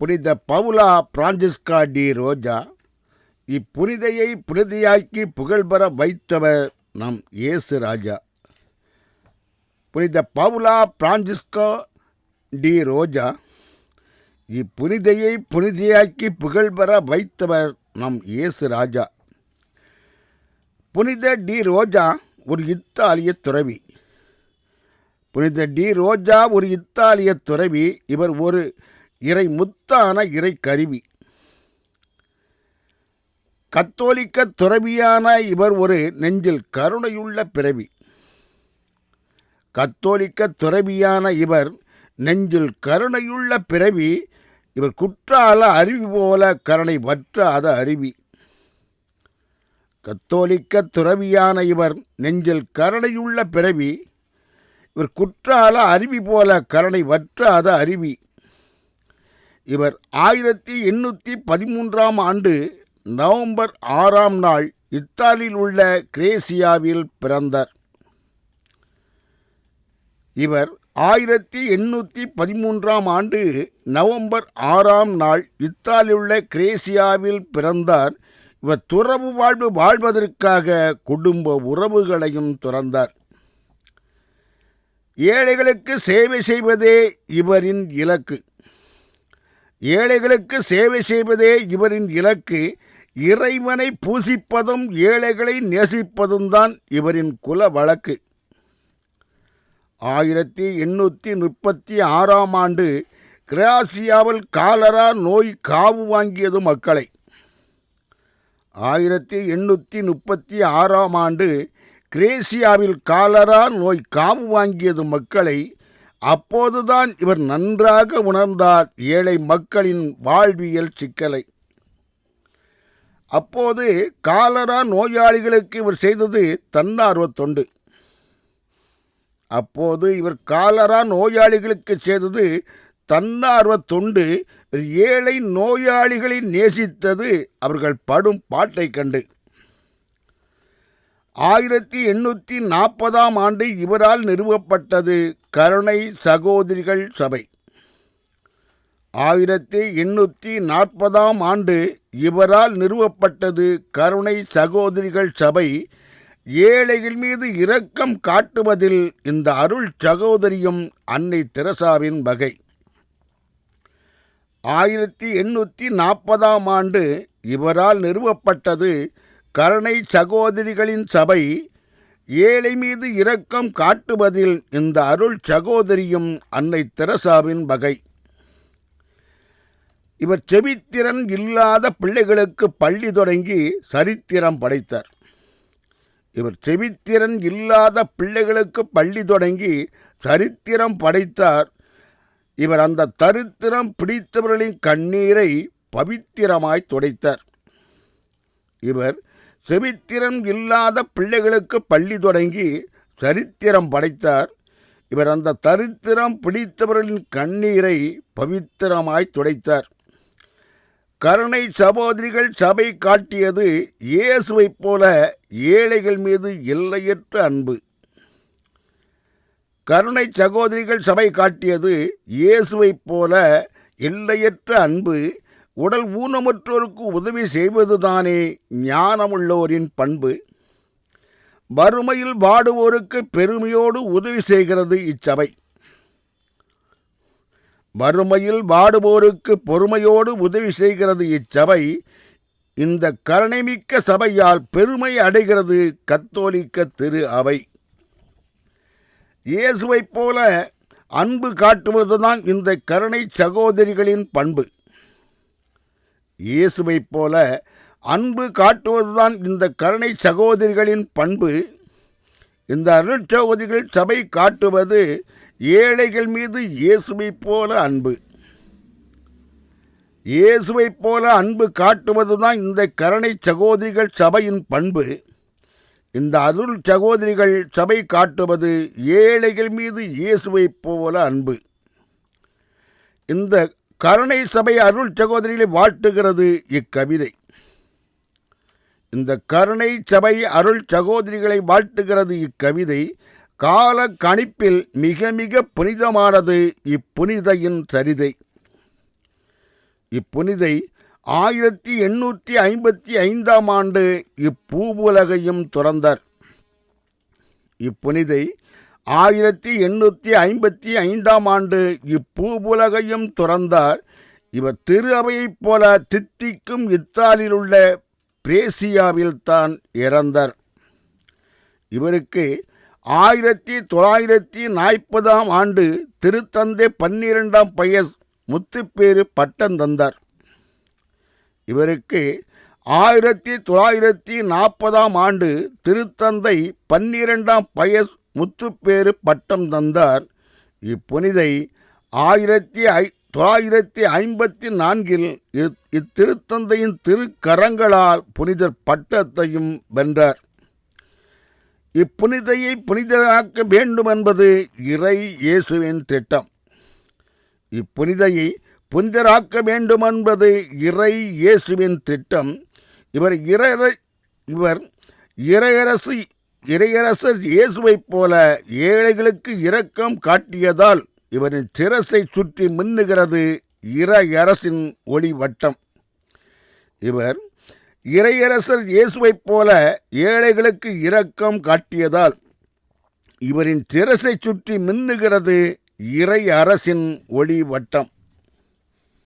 புனித பவுலா Francesca D ரோஜா இப்புனிதையை புனிதையாக்கி புகழ்பெற வைத்தவர் நம் இயேசு ராஜா. புனித பவுலா பிரான்சிஸ்கோ டி ரோஜா இப்புனிதையை புனிதையாக்கி புகழ்பெற வைத்தவர் நம் இயேசு ராஜா. புனித டி ரோஜா ஒரு இத்தாலிய துறவி. புனித டி ரோஜா ஒரு இத்தாலிய துறவி. இவர் ஒரு இறை முத்தான இறை கருவி கத்தோலிக்க துறவியான இவர் ஒரு நெஞ்சில் கருணையுள்ள பிறவி. கத்தோலிக்க துறவியான இவர் நெஞ்சில் கருணையுள்ள பிறவி இவர் குற்றால அருவி போல கருணை வற்றாத அருவி. கத்தோலிக்க துறவியான இவர் நெஞ்சில் கருணையுள்ள பிறவி இவர் குற்றால அருவி போல கருணை வற்றாத அருவி. இவர் ஆயிரத்தி எண்ணூற்றி பதிமூன்றாம் ஆண்டு நவம்பர் ஆறாம் நாள் இத்தாலியில் உள்ள கிரேசியாவில் பிறந்தார். இவர் ஆயிரத்தி எண்ணூற்றி பதிமூன்றாம் ஆண்டு நவம்பர் ஆறாம் நாள் இத்தாலியுள்ள கிரேசியாவில் பிறந்தார். இவர் துறவு வாழ்வு வாழ்வதற்காக குடும்ப உறவுகளையும் துறந்தார். ஏழைகளுக்கு சேவை செய்வதே இவரின் இலக்கு. ஏழைகளுக்கு சேவை செய்வதே இவரின் இலக்கு. இறைவனை பூசிப்பதும் ஏழைகளை நேசிப்பதும் தான் இவரின் குல வழக்கு. ஆயிரத்தி எண்ணூற்றி முப்பத்தி ஆறாம் ஆண்டு கிராசியாவில் காலரா நோய் காவு வாங்கியது மக்களை. ஆயிரத்தி எண்ணூற்றி முப்பத்தி ஆறாம் ஆண்டு கிரேசியாவில் காலரா நோய் காவு வாங்கியது மக்களை அப்போதுதான் இவர் நன்றாக உணர்ந்தார் ஏழை மக்களின் வாழ்வியல் சிக்கலை. அப்போது காலரா நோயாளிகளுக்கு இவர் செய்தது தன்னார்வ தொண்டு அப்போது இவர் காலரா நோயாளிகளுக்கு செய்தது தன்னார்வ தொண்டு ஏழை நோயாளிகளை நேசித்தது அவர்கள் படும் பாட்டை கண்டு. ஆயிரத்தி எண்ணூற்றி நாற்பதாம் ஆண்டு இவரால் நிறுவப்பட்டது கருணை சகோதரிகள் சபை. ஆயிரத்தி எண்ணூற்றி நாற்பதாம் ஆண்டு இவரால் நிறுவப்பட்டது கருணை சகோதரிகள் சபை. ஏழைகள் மீது இரக்கம் காட்டுவதில் இந்த அருள் சகோதரியும் அன்னை தெரசாவின் வகை ஆயிரத்தி எண்ணூற்றி நாற்பதாம் ஆண்டு இவரால் நிறுவப்பட்டது கருணை சகோதரிகளின் சபை ஏழை மீது இரக்கம் காட்டுவதில் இந்த அருள் சகோதரியும் அன்னை தெரசாவின் வகை இவர் செவித்திறன் இல்லாத பிள்ளைகளுக்கு பள்ளி தொடங்கி சரித்திரம் படைத்தார். இவர் செவித்திறன் இல்லாத பிள்ளைகளுக்கு பள்ளி தொடங்கி சரித்திரம் படைத்தார். இவர் அந்த தரித்திரம் பிடித்தவர்களின் கண்ணீரை பவித்திரமாய் துடைத்தார். இவர் செவித்திறன் இல்லாத பிள்ளைகளுக்கு பள்ளி தொடங்கி சரித்திரம் படைத்தார். இவர் அந்த தரித்திரம் பிடித்தவர்களின் கண்ணீரை பவித்திரமாய் துடைத்தார். கருணை சகோதரிகள் சபை காட்டியது இயேசுவைப் போல ஏழைகள் மீது எல்லையற்ற அன்பு. கருணை சகோதரிகள் சபை காட்டியது இயேசுவைப் போல எல்லையற்ற அன்பு. உடல் ஊனமுற்றோருக்கு உதவி செய்வதுதானே ஞானமுள்ளோரின் பண்பு? வறுமையில் வாடுவோருக்கு பெருமையோடு உதவி செய்கிறது இச்சபை. வறுமையில் வாடுவோருக்கு பொறுமையோடு உதவி செய்கிறது இச்சபை இந்த கருணைமிக்க சபையால் பெருமை அடைகிறது கத்தோலிக்க திரு அவை. இயேசுவைப் போல அன்பு காட்டுவதுதான் இந்த கருணை சகோதரிகளின் பண்பு. இயேசுவைப் போல அன்பு காட்டுவதுதான் இந்த கருணை சகோதரிகளின் பண்பு. இந்த அருட்சகோதரிகள் சபை காட்டுவது ஏழைகள் மீது இயேசுவைப் போல அன்பு. இயேசுவைப் போல அன்பு காட்டுவதுதான் இந்த கருணை சகோதரிகள் சபையின் பண்பு. இந்த அருள் சகோதரிகள் சபை காட்டுவது ஏழைகள் மீது இயேசுவைப் போல அன்பு. இந்த கருணை சபை அருள் சகோதரிகளை வாழ்த்துகிறது இக்கவிதை. இந்த கருணை சபை அருள் சகோதரிகளை வாழ்த்துகிறது இக்கவிதை கால கணிப்பில் மிக மிக புனிதமானது இப்புனிதையின் சரிதை. இப்புனிதை ஆயிரத்தி எண்ணூற்றி ஐம்பத்தி ஐந்தாம் ஆண்டு இப்பூவுலகையும் துறந்தார். இப்புனிதை ஆயிரத்தி எண்ணூற்றி ஐம்பத்தி ஐந்தாம் ஆண்டு இப்பூவுலகையும் துறந்தார். இவர் திரு அவையைப் போல தித்திக்கும் இத்தாலியில் உள்ள பிரேசியாவில் தான் இறந்தார். இவருக்கு ஆயிரத்தி தொள்ளாயிரத்தி நாற்பதாம் ஆண்டு திருத்தந்தை பன்னிரெண்டாம் பயஸ் முத்துப்பேறு பட்டம் தந்தார். இவருக்கு ஆயிரத்தி தொள்ளாயிரத்தி நாற்பதாம் ஆண்டு திருத்தந்தை பன்னிரெண்டாம் பயஸ் முத்துப்பேறு பட்டம் தந்தார். இப்புனிதை ஆயிரத்தி ஐ தொள்ளாயிரத்தி ஐம்பத்தி நான்கில் இத்- இத்திருத்தந்தையின் திருக்கரங்களால் புனிதர் பட்டத்தையும் வென்றார். இப்புனிதையை புனிதராக்க வேண்டும் என்பது இறை இயேசுவின் திட்டம். இப்புனிதையை புனிதராக்க வேண்டும் என்பது இறை இயேசுவின் திட்டம். இவர் இறை இவர் இறையரசு இறையரசர் இயேசுவைப் போல ஏழைகளுக்கு இரக்கம் காட்டியதால் இவரின் திரசை சுற்றி மின்னுகிறது இறையரசின் ஒளி வட்டம் இவர் இறையரசர் இயேசுவைப் போல ஏழைகளுக்கு இரக்கம் காட்டியதால் இவரின் திரசை சுற்றி மின்னுகிறது இறை அரசின் ஒளி வட்டம்